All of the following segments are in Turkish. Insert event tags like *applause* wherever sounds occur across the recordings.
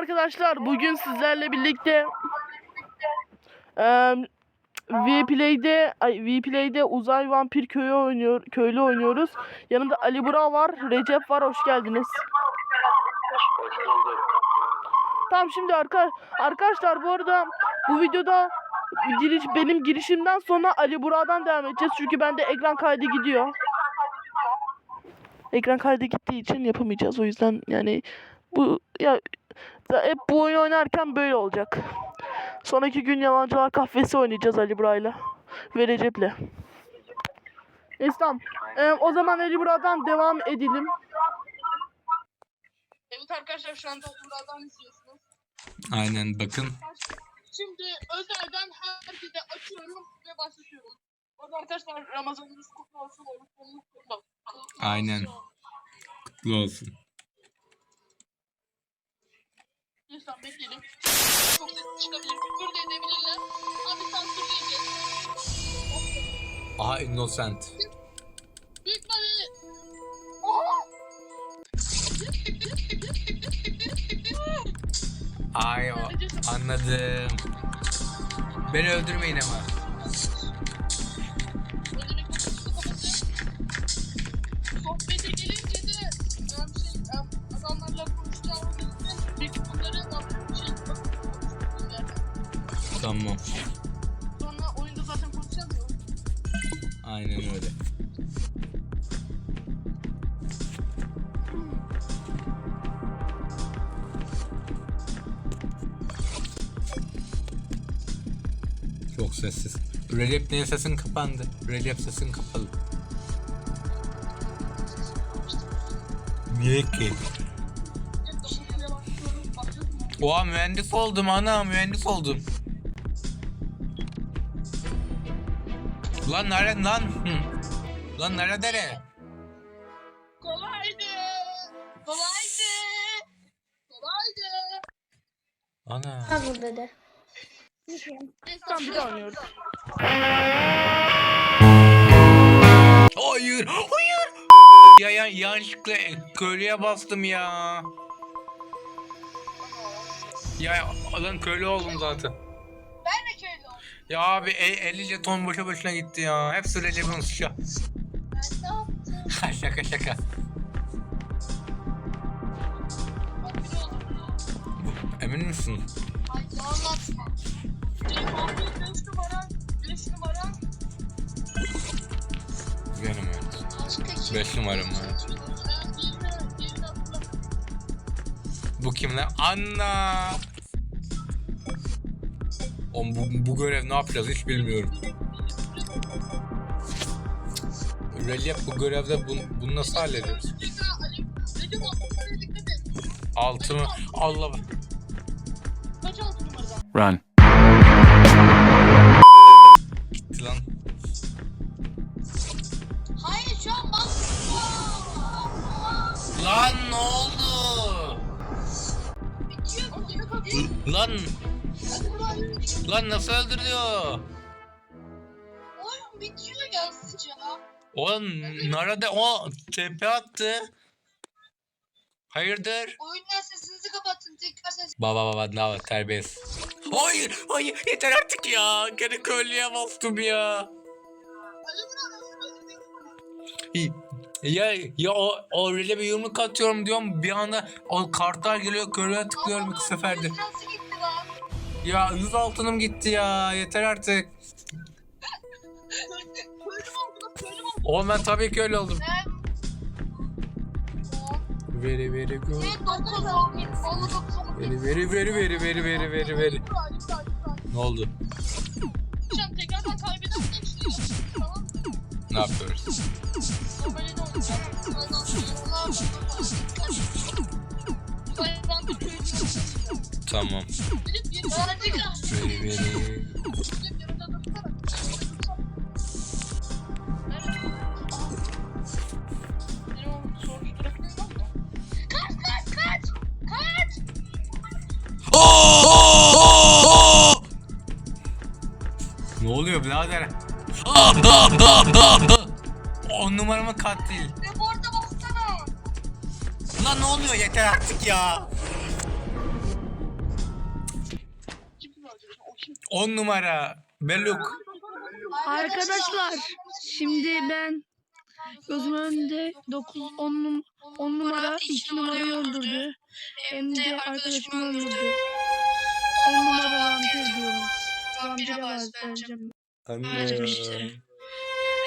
arkadaşlar. Bugün sizlerle birlikte eee Vplay'de ay Vplay'de Uzay Vampir köyü oynuyor köylü oynuyoruz. Yanımda Ali Burak var, Recep var. Hoş geldiniz. Hoş bulduk. Tamam şimdi arka, arkadaşlar bu arada bu videoda giriş benim girişimden sonra Ali Burak'dan devam edeceğiz. Çünkü bende ekran kaydı gidiyor. Ekran kaydı gittiği için yapamayacağız. O yüzden yani bu ya hep bu oyun oynarken böyle olacak. Sonraki gün Yalancılar Kahvesi oynayacağız Ali Burak'la ve Recep'le. Neyse tamam. Ee, o zaman Ali Burak'dan devam edelim. Evet arkadaşlar şu anda Ali Burak'dan izliyorsunuz. Aynen bakın. Şimdi özelden herkese açıyorum ve başlatıyorum. Orada arkadaşlar Ramazanınız kutlu olsun. kutlu olsun. Aynen. Kutlu olsun. Lütfen bekleyelim. Çok ses çıkabilir. Küfür de edebilirler. Abi sansürleyeceğiz. Aha innocent. Büyük bari. Oha! Ay o, anladım. Beni öldürmeyin ama. Sessiz. Recep niye sesin kapandı? Recep sesin kapalı. Niye ki? Oha mühendis oldum ana mühendis oldum. Lan nere lan? Hı. Lan nere nere? Kolaydı. Kolaydı. Kolaydı. Ana. Ha burada de. Tamam bir daha oynuyoruz. Hayır, hayır. Ya, ya yanlışlıkla köylüye bastım ya. Ya lan köylü oldum zaten. Ben de köylü oldum. Ya abi e, 50 jeton boşa boşuna gitti ya. Hep Recep'in suçu. Ben ne yaptım? şaka şaka. Bak bir oldum. Emin misin? Ay aldığım 5 numara, 5 numara. Benim evet. Başka kim? 5 numaram hatırlamıyorum. Bu kim lan? Anna. Oğlum bu, bu görev ne yapacağız hiç bilmiyorum. Recep bu görevde bunu, bunu nasıl hallediyoruz? Bir daha Ali, Lan lan nasıl öldürüyor? Oyun bitiyor ya sıcağı. O nerede? O tepe attı. Hayırdır? Oyundan sesinizi kapatın. Tekrar ses. Baba baba ne var terbiyesiz. Hayır hayır yeter artık ya. Gene köylüye bastım ya. İyi. Ya ya o o rele bir yumruk atıyorum diyorum bir anda o kartlar geliyor köylüye tıklıyorum iki seferde. Ya 100 altınım gitti ya yeter artık. Oğlum ben tabii ki öyle oldum. Very very very very very. Ali Burak, Ali Burak, Ali Burak. Ne oldu? Hocam tekrardan mı? Ne yapıyoruz? Olacak? Ondan sonra ne yapalım? Hayvan da da da da da. On numaramı katil. Ve bu arada baksana. Lan ne oluyor yeter artık ya. On numara. Beluk. Arkadaşlar şimdi ben gözümün önünde 9 10 10 numara 2 numarayı öldürdü. Hem de arkadaşımı öldürdü. 10 numara vampir diyorum. Vampire vereceğim. Vereceğim işte.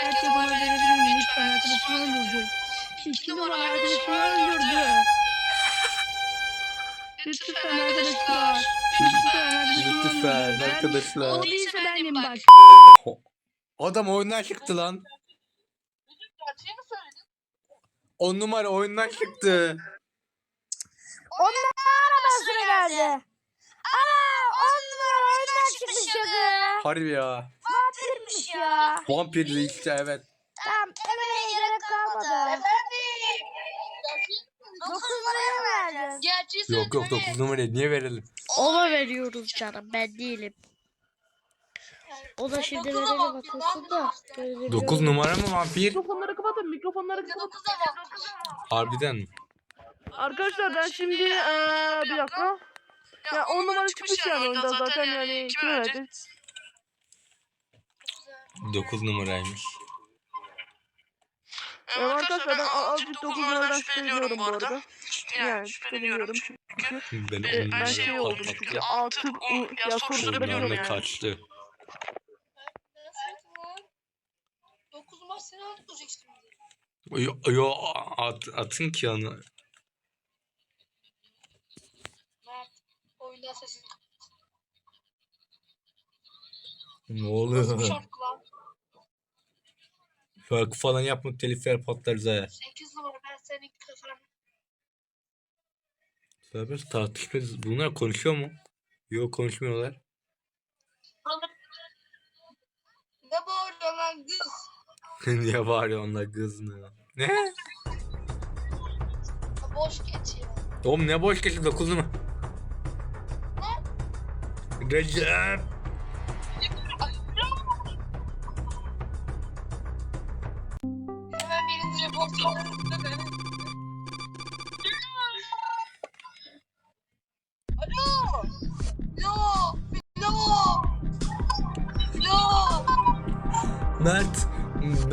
Herkes ona verebilir mi? Lütfen arkadaşımı öldürdü. 2 numara arkadaşımı öldürdü. Lütfen arkadaşlar. Lütfen arkadaşımı Lütfen arkadaşlar. O değilse benim bak. Adam oyundan çıktı lan. 10 numara oyundan çıktı. arabasına geldi. Ana on numara oyundan çıkmış ya. Harbi ya. Ya. Vampirli işte evet. Tamam elemeye gerek kalmadı. Dokuz numaraya mı verdin? Yok yok 9 numarayı niye verelim? Ona veriyoruz canım ben değilim. O da şimdi verelim atılsın da. 9 numara mı vampir? Mikrofonları kapatın mikrofonları kapatın. Harbiden mi? Arkadaşlar ben şimdi eee bir dakika. Ya 10 numara çıkmış yani oyunda zaten yani kime verdi? 9 numaraymış. Ee, arkadaşlar ben azıcık 9 numaradan şüpheleniyorum bu arada. Yani şüpheleniyorum çünkü. Ben e, ben numara şey oldum çünkü altı ya soruşturabiliyorum yani. kaçtı. 9 maç seni şimdi. Yo, yo at, atın ki sesini Ne oluyor? şarkı lan. Şarkı falan yapma telifler patlarız ha. 8 numara ben senin kafanı. Tabii tartışmıyoruz. Bunlar konuşuyor mu? Yok konuşmuyorlar. Ne bağırıyorsun lan kız? *laughs* Niye bağırıyor onlar kız ne? Ne? Boş geçiyor. Oğlum ne boş geçti 9 mu? Recep.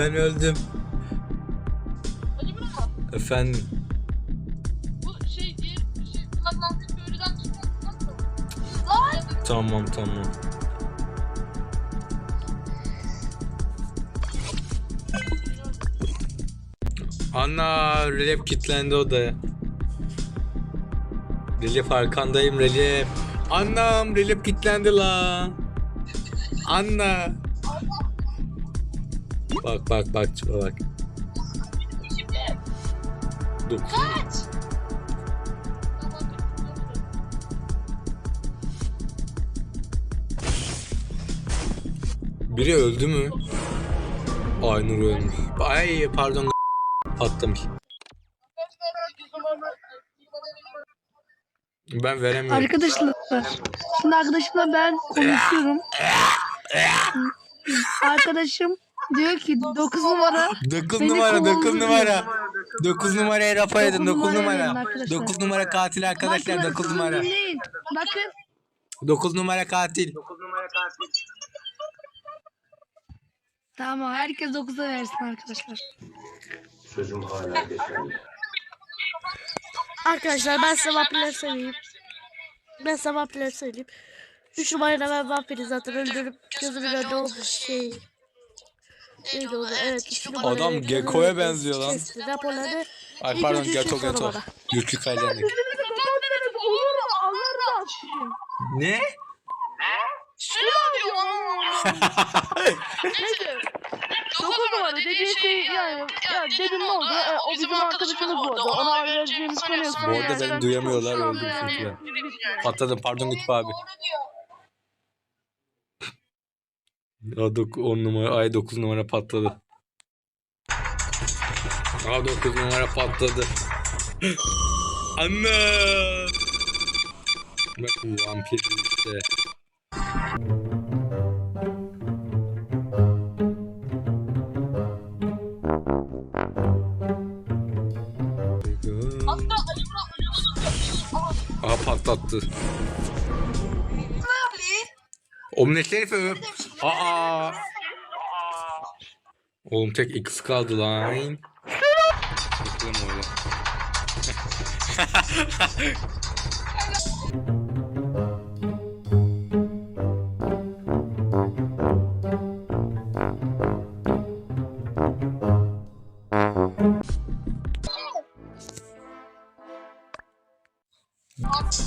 Ben öldüm. Ali mi? Efendim. Bu şey diğer şey kulaklandığı köylüden çıkmasın. Lan! Tamam tamam. Ana Recep kilitlendi odaya. Recep arkandayım Recep. Anam Recep kilitlendi la. Anna. Bak bak bak şuna bak. Dokuz. Kaç! Biri öldü mü? Aynur ölmüş. Ay pardon patlamış. Ben veremiyorum. Arkadaşlar. Şimdi arkadaşımla ben konuşuyorum. *laughs* Arkadaşım diyor ki 9 numara 9 Beni numara 9 kovuldu numara. 9 numaraya rafa edin 9 numara verin numara. arkadaşlar. 9 numara katil arkadaşlar Bakın, 9 numara. dinleyin. Bakın 9 numara katil. Tamam herkes 9'a versin arkadaşlar. Sözüm hala geçerli. Arkadaşlar ben size vampirleri söyleyeyim. Ben size vampirleri söyleyeyim. 3 numarayla ben vampiri zaten öldürüp gözümün önünde olmuş şey. Neydi o da? Evet. üç numarayla Adam gözümün Gekko'ya benziyor lan. kesti. Raporları Ay İlk pardon Geto şu soru Geto. bana. Gökü Kaylendik. Olur mu? Allah razı olsun. Ne? Neyse. 9 numara dediği şey yani ya dedim ne oldu? E, o bizim arkadaşımız bu arada. Ona vereceğimiz sanıyorsun. Bu arada beni ben duyamıyorlar, öldüm çünkü. yani. Patladım pardon Lütfü abi. Doğru diyor. Ya 9 10 numara ay 9 numara patladı. Aa 9 numara patladı. *gasps* Anne. Bak vampir işte. Aha patlattı. Abi. Omlet herifi öp. Aa. Oğlum tek X kaldı lan. Bakalım öyle.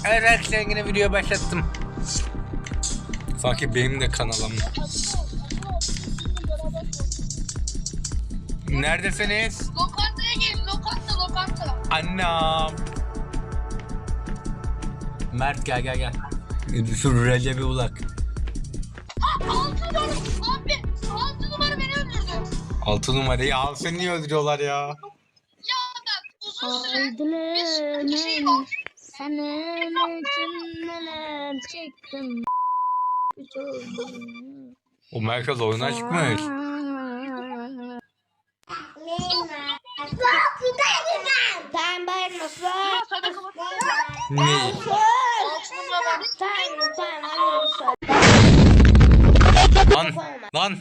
Evet yine video başlattım. Sanki benim de kanalım. Neredesiniz? Lokantaya gelin lokanta lokanta. Annem. Mert gel gel gel. Şu Recep'i bulak. Altı numara abi altı numara beni öldürdü. Altı numarayı al seni niye öldürüyorlar ya? Ya bak uzun süre bir sıkıntı şey var. Senin için neler çektim. O merkez oyuna çıkmış. Ben bayılmasın. Ne? Lan lan.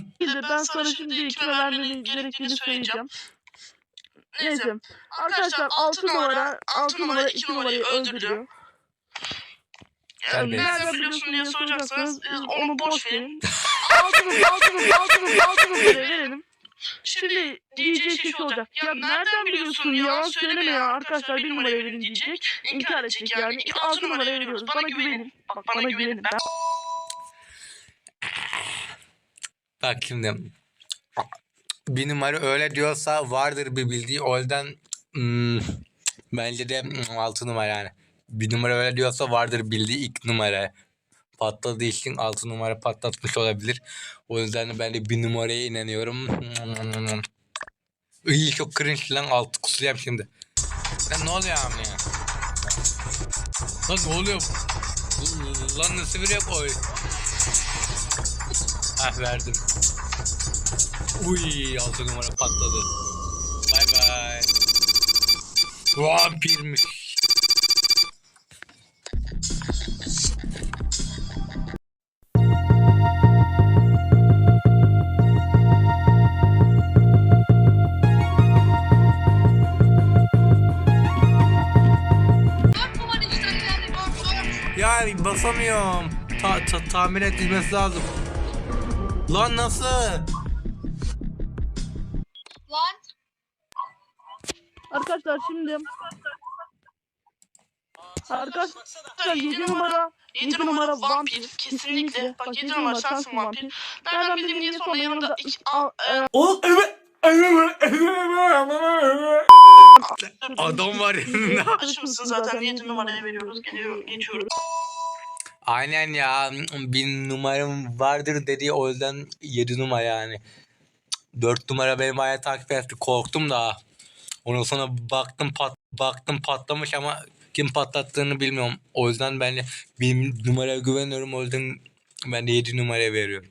Ben sana şimdi kime vermeni gerektiğini söyleyeceğim. Neyse. Arkadaşlar 6 numara 6 numara 2 numarayı öldürüyor. Yani nereden biliyorsun diye soracaksanız biz onu boş verin. 6 numara 6 numara 6 numara 6 numarayı verelim. Şimdi diyeceği şey şu olacak. Ya nereden biliyorsun yalan söyleme ya arkadaşlar bir numaraya verin diyecek. İnkar edecek yani. 6 numaraya veriyoruz. Bana güvenin. Bak bana güvenin. Ben Bak şimdi. Bir numara öyle diyorsa vardır bir bildiği. O yüzden hmm, bence de altı numara yani. Bir numara öyle diyorsa vardır bildiği ilk numara. Patladığı için altı numara patlatmış olabilir. O yüzden ben de bir numaraya inanıyorum. İyi çok cringe lan altı kusacağım şimdi. Lan ne oluyor amına ya? Lan ne oluyor? Lan nasıl bir yok oy? Ah verdim. Uy altı numara patladı. Bay bay. Vampirmiş. Basamıyorum. Ta, ta, tamir edilmesi lazım. Lan nasıl? Lan Arkadaşlar şimdi Arkadaşlar 7 numara 7 numara vampir kesinlikle bak 7 numara sensin vampir nereden bildiğim diye sonra yanımda iki, al, e, Adam var yanında. arkadaşımsın zaten 7 numaraya veriyoruz geliyor geçiyoruz Aynen ya. Bir numaram vardır dedi o yüzden 7 numara yani. 4 numara benim aya takip etti. Korktum da. Ondan sonra baktım pat baktım patlamış ama kim patlattığını bilmiyorum. O yüzden ben de bir numaraya güveniyorum. O yüzden ben de 7 numaraya veriyorum.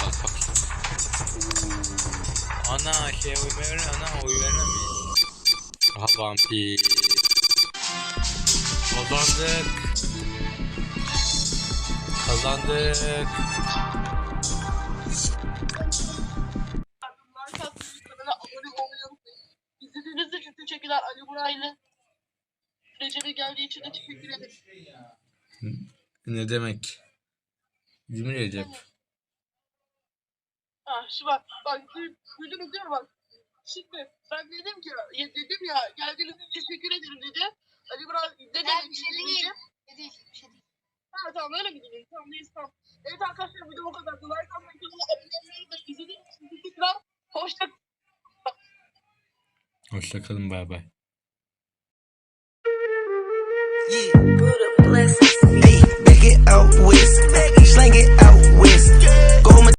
Bak bak. Ana şey oy verin ana oy vermemiş. Aha vampir. Kazandık. Kazandık. izlediğiniz için teşekkürler Ali Buraylı Recep'e geldiği için de teşekkür ederim Ne demek? Değil mi Recep? Ha şu bak bak duydunuz değil mi bak Şimdi ben dedim ki ya dedim ya geldiğiniz için teşekkür ederim dedi. Ali Ben demek bir şey değil. Ne değil, bir şey değil. Ha tamam öyle mi dedin? Tamam neyse tamam. Evet arkadaşlar video bu kadar. Like atmayı, kanala abone olmayı unutmayın. İzlediğiniz için teşekkürler. Hoşça Hoşçakalın bay bay. Yeah, put a blessing. Hey, back it out with